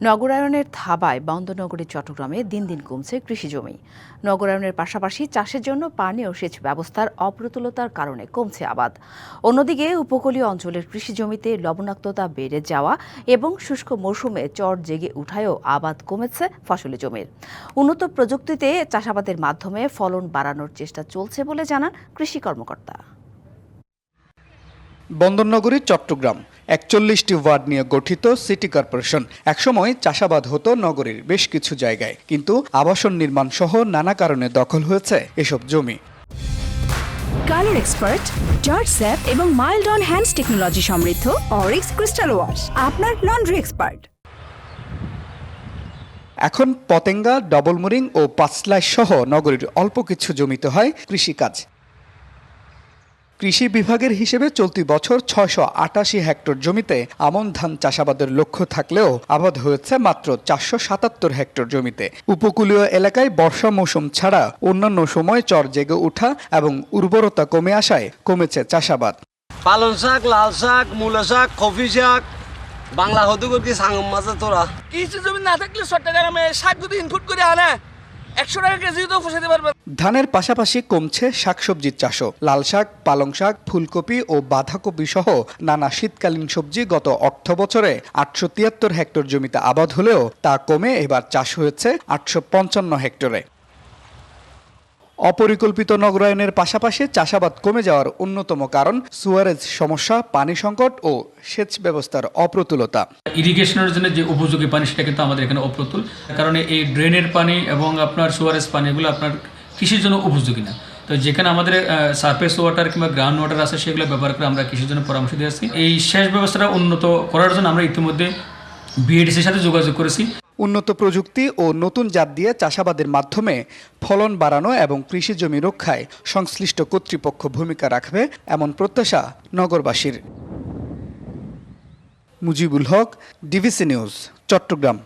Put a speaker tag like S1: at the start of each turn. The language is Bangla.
S1: নগরায়নের থাবায় বন্দরনগরী, চট্টগ্রামে দিন দিন কমছে কৃষি জমি। নগরায়নের পাশাপাশি চাষের জন্য পানি ও সেচ ব্যবস্থার অপ্রতুলতার কারণে কমছে আবাদ। অন্যদিকে উপকূলীয় অঞ্চলের কৃষি জমিতে লবণাক্ততা বেড়ে যাওয়া এবং শুষ্ক মৌসুমে চর জেগে উঠায়ও আবাদ কমেছে ফসলি জমির। উন্নত প্রযুক্তিতে চাষাবাদের মাধ্যমে ফলন বাড়ানোর চেষ্টা চলছে বলে জানান কৃষি কর্মকর্তা।
S2: বন্দরনগরী, চট্টগ্রাম। একচল্লিশটি ওয়ার্ড নিয়ে গঠিত সিটি কর্পোরেশন একসময় চাষাবাদ হতো নগরীর বেশ কিছু জায়গায়। কিন্তু আবাসন নির্মাণ সহ নানা কারণে দখল হয়েছে এসব জমি।
S3: কালার এক্সপার্ট জর্জ স্যাপ এবং মাইল্ড অন হ্যান্ডস টেকনোলজি সমৃদ্ধ অরিক্স ক্রিস্টাল ওয়াশ আপনার লন্ড্রি এক্সপার্ট।
S2: এখন পতেঙ্গা ডবল মুরিং ও পাঁচলাই সহ নগরীর অল্প কিছু জমিতে হয় কৃষিকাজ। কৃষি বিভাগের হিসেবে চলতি বছর ছয়শো আটাশি হেক্টর জমিতে আমন ধান চাষাবাদের লক্ষ্য থাকলেও আবাদ হয়েছে মাত্র চারশো সাতাত্তর হেক্টর জমিতে। উপকূলীয় এলাকায় বর্ষা মৌসুম ছাড়া অন্যান্য সময় চর জেগে ওঠা এবং উর্বরতা কমে আসায় কমেছে চাষাবাদ।
S4: পালং শাক লাল শাক মূলা শাক কফি শাক বাংলা হতে কি সাঙ্গম মাছে তোরা।
S5: কিছু জমি না থাকলে চট্টগ্রামে শাক যদি ইনপুট করে আনে একশো টাকা তো পারবে
S2: ধানের পাশাপাশি কমছে শাকসবজির চাষও। লাল শাক, পালং শাক, ফুলকপি ও বাঁধাকপি সহ নানা শীতকালীন সবজি গত অর্থ বছরে আটশো তিয়াত্তর হেক্টর জমিতে আবাদ হলেও তা কমে এবার চাষ হয়েছে আটশো পঞ্চান্ন হেক্টরে। অপরিকল্পিত নগরায়নের পাশাপাশি চাষাবাদ কমে যাওয়ার অন্যতম কারণ সুয়ারেজ সমস্যা, পানি সংকট ও সেচ ব্যবস্থার অপ্রতুলতা।
S6: ইরিগেশনের জন্য যে উপযোগী পানি সেটা কিন্তু আমাদের এখানে অপ্রতুল। কারণ এই ড্রেনের পানি এবং আপনার সুয়ারেজ পানি এগুলো আপনার কৃষির জন্য উপযোগী না। তো যেখানে আমাদের সারফেস ওয়াটার কিংবা গ্রাউন্ড ওয়াটার আছে সেগুলো ব্যবহার করে আমরা কৃষির জন্য পরামর্শ দিয়ে আসছি। এই সেচ ব্যবস্থাটা উন্নত করার জন্য আমরা ইতিমধ্যে বিএডিসির সাথে যোগাযোগ করেছি।
S2: উন্নত প্রযুক্তি ও নতুন জাত দিয়ে চাষাবাদের মাধ্যমে ফলন বাড়ানো এবং কৃষি জমি রক্ষায় সংশ্লিষ্ট কর্তৃপক্ষ ভূমিকা রাখবে এমন প্রত্যাশা নগরবাসীর। Mujibul Haque DVC news, Chattogram.